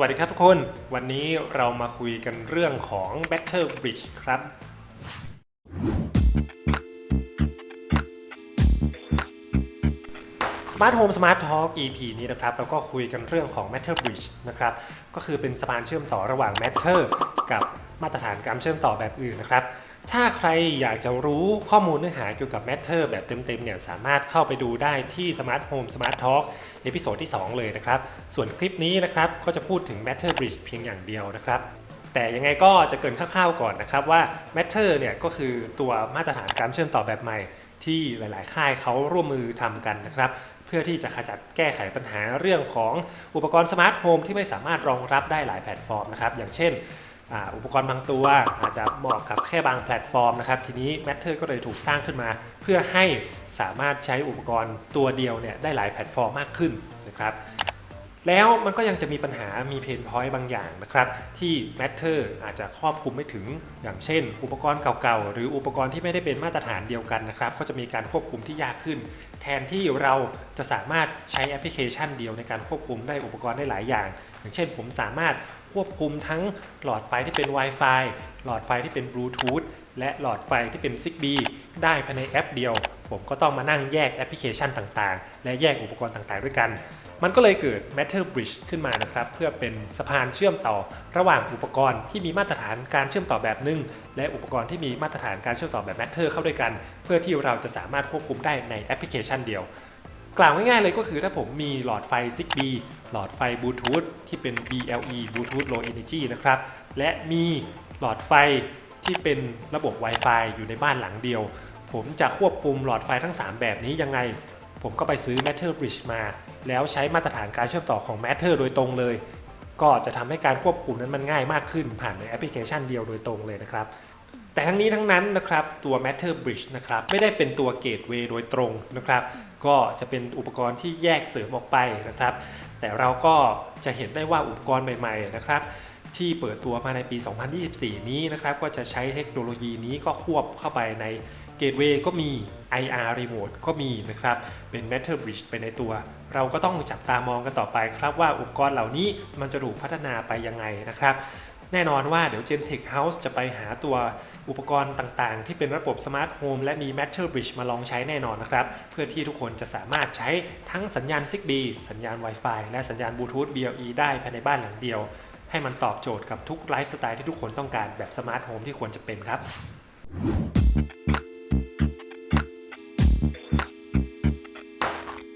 วัสดีครับทุกคน วันนี้เรามาคุยกันเรื่องของ Better Bridge ครับ Smart Home Smart Talk EP นี้นะครับ เราก็คุยกันเรื่องของ Matter Bridge นะครับ ก็คือเป็นสะพานเชื่อมต่อระหว่าง Matter กับมาตรฐานการเชื่อมต่อแบบอื่นนะครับ ถ้าใครอยากจะรู้ข้อมูลเนื้อหาเกี่ยวกับ Matter แบบเต็มๆเนี่ยสามารถเข้าไปดูได้ที่ Smart Home Smart Talk เอพิโซดที่ 2 เลยนะครับ ส่วนคลิปนี้นะครับก็จะพูดถึง Matter Bridge เพียงอย่างเดียวนะครับ แต่ยังไงก็จะเกินคร่าวๆก่อนนะครับว่า Matter เนี่ยก็คือตัวมาตรฐานการเชื่อมต่อแบบใหม่ ที่หลายๆ ค่ายเขาร่วมมือทำกันนะครับเพื่อที่จะขจัดแก้ไขปัญหาเรื่องของอุปกรณ์สมาร์ทโฮมที่ไม่สามารถรองรับได้หลายแพลตฟอร์มนะครับอย่างเช่น อุปกรณ์บางตัวอาจจะเหมาะกับแค่บางแพลตฟอร์มนะครับ ทีนี้ Matter ก็เลยถูกสร้างขึ้นมา เพื่อให้สามารถใช้อุปกรณ์ตัวเดียวเนี่ยได้หลายแพลตฟอร์มมากขึ้นนะครับ แล้วมันก็ยังจะมีปัญหามีเพนพอยต์บางอย่างนะครับที่ Matter อาจจะครอบคลุมไม่ถึง อย่างเช่น อุปกรณ์เก่าๆ หรืออุปกรณ์ที่ไม่ได้เป็นมาตรฐานเดียวกันนะครับก็จะมีการควบคุมที่ยากขึ้น แทนที่เราจะสามารถใช้แอปพลิเคชันเดียวในการควบคุมได้อุปกรณ์ได้หลายอย่าง อย่างเช่น ผมสามารถควบคุมทั้งหลอดไฟที่เป็น Wi-Fi หลอดไฟที่เป็นบลูทูธและหลอดไฟที่เป็น Zigbee ได้ภายในแอปเดียว ผมก็ต้องมานั่งแยกแอปพลิเคชันต่างๆ และแยกอุปกรณ์ต่างๆ ด้วยกัน มันก็เลยเกิด Matter Bridge ขึ้นมานะครับ เพื่อเป็นสะพานเชื่อมต่อระหว่างอุปกรณ์ที่มีมาตรฐานการเชื่อมต่อแบบหนึ่งและอุปกรณ์ที่มีมาตรฐานการเชื่อมต่อแบบ Matter เข้าด้วยกัน เพื่อที่เราจะสามารถควบคุมได้ในแอปพลิเคชันเดียวกล่าวง่ายๆเลยก็คือถ้าผมมีหลอดไฟ Zigbee หลอดไฟบลูทูธที่เป็น BLE Bluetooth Low Energy นะครับ และมีหลอดไฟที่เป็นระบบ Wi-Fi อยู่ในบ้านหลังเดียว ผมจะควบคุมหลอดไฟทั้ง 3 แบบนี้ยังไง ผมก็ไปซื้อ Matter Bridge มา แล้วใช้มาตรฐานการเชื่อมต่อของ Matter โดยตรงเลย ก็จะทำให้การควบคุมนั้นมันง่ายมากขึ้นผ่านในแอปพลิเคชันเดียวโดยตรงเลยนะครับ แต่ทั้งนี้ทั้งนั้นนะครับตัว Matter Bridge นะครับไม่ได้เป็นตัวเกตเวย์โดยตรงนะครับ ก็จะเป็นอุปกรณ์ที่แยกเสริมออกไปนะครับ แต่เราก็จะเห็นได้ว่าอุปกรณ์ใหม่ ๆ นะครับที่เปิดตัวมาในปี 2024 นี้นะครับ ก็จะใช้เทคโนโลยีนี้ก็ควบเข้าไปใน เกตเวย์ก็มี IR Remote ก็มีนะครับ เป็น Matter Bridge ไปในตัว เราก็ต้องจับตามองกันต่อไปครับว่าอุปกรณ์เหล่านี้มันจะถูกพัฒนาไปยังไงนะครับแน่นอนว่าเดี๋ยว Gentech House จะไปหาตัวอุปกรณ์ต่างๆ ที่เป็นระบบสมาร์ทโฮมและมี Matter Bridge มาลองใช้แน่นอนนะครับ เพื่อที่ทุกคนจะสามารถใช้ทั้งสัญญาณ Zigbee สัญญาณ Wi-Fi และสัญญาณ Bluetooth BLE ได้ภายในบ้านหลังเดียว ให้มันตอบโจทย์กับทุกไลฟ์สไตล์ที่ทุกคนต้องการแบบสมาร์ทโฮมที่ควรจะเป็นครับ